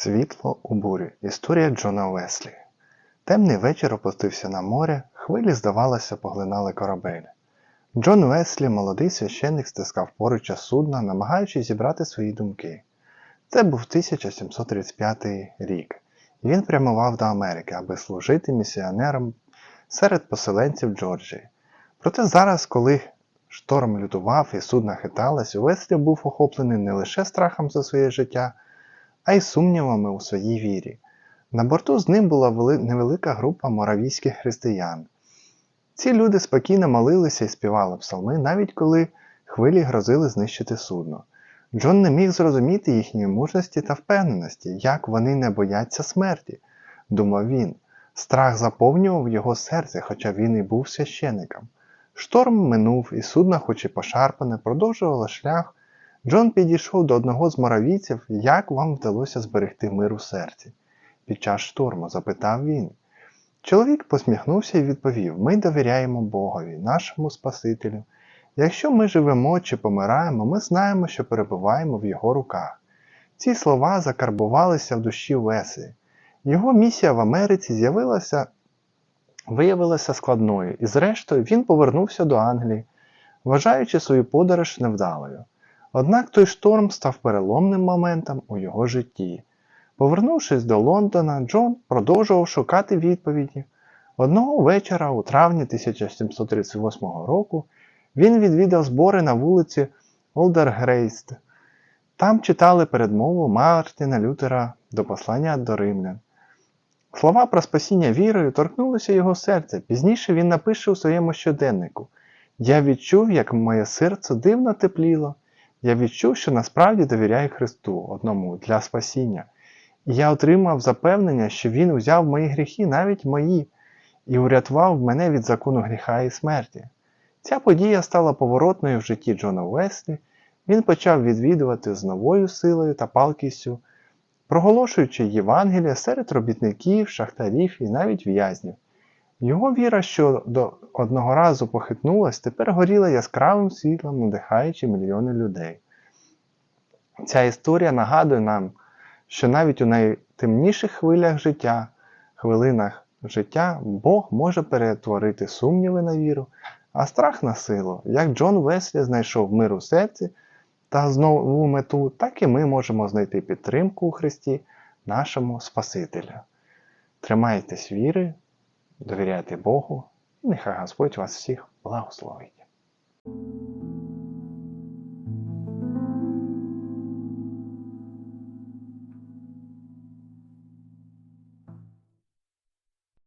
Світло у бурі. Історія Джона Веслі. Темний вечір опустився на море, хвилі, здавалося, поглинали корабель. Джон Веслі, молодий священник, стискав поруч судна, намагаючись зібрати свої думки. Це був 1735 рік, і він прямував до Америки, аби служити місіонером серед поселенців Джорджії. Проте зараз, коли шторм лютував і судна хиталось, Веслі був охоплений не лише страхом за своє життя, а й сумнівами у своїй вірі. На борту з ним була невелика група моравійських християн. Ці люди спокійно молилися і співали псалми, навіть коли хвилі грозили знищити судно. Джон не міг зрозуміти їхньої мужності та впевненості, як вони не бояться смерті, думав він. Страх заповнював його серце, хоча він і був священиком. Шторм минув, і судно, хоч і пошарпане, продовжувало шлях. Джон підійшов до одного з моравійців, як вам вдалося зберегти мир у серці. Під час шторму запитав він. Чоловік посміхнувся і відповів: Ми довіряємо Богові, нашому Спасителю. Якщо ми живемо чи помираємо, ми знаємо, що перебуваємо в Його руках. Ці слова закарбувалися в душі Веси. Його місія в Америці з'явилася, виявилася складною, і зрештою він повернувся до Англії, вважаючи свою подорож невдалою. Однак той шторм став переломним моментом у його житті. Повернувшись до Лондона, Джон продовжував шукати відповіді. Одного вечора, у травні 1738 року, він відвідав збори на вулиці Олдергрейст. Там читали передмову Мартіна Лютера до послання до римлян. Слова про спасіння вірою торкнулися його серця. Пізніше він напише у своєму щоденнику: Я відчув, як моє серце дивно тепліло. Я відчув, що насправді довіряю Христу одному для спасіння. І я отримав запевнення, що Він узяв мої гріхи, навіть мої, і урятував мене від закону гріха і смерті. Ця подія стала поворотною в житті Джона Веслі. Він почав відвідувати з новою силою та палкістю, проголошуючи Євангелія серед робітників, шахтарів і навіть в'язнів. Його віра, що до одного разу похитнулась, тепер горіла яскравим світлом, надихаючи мільйони людей. Ця історія нагадує нам, що навіть у найтемніших хвилях життя, хвилинах життя, Бог може перетворити сумніви на віру, а страх на силу. Як Джон Веслі знайшов мир у серці та знову мету, так і ми можемо знайти підтримку у Христі, нашому Спасителю. Тримайтесь віри, довіряйте Богу, і нехай Господь вас всіх благословить.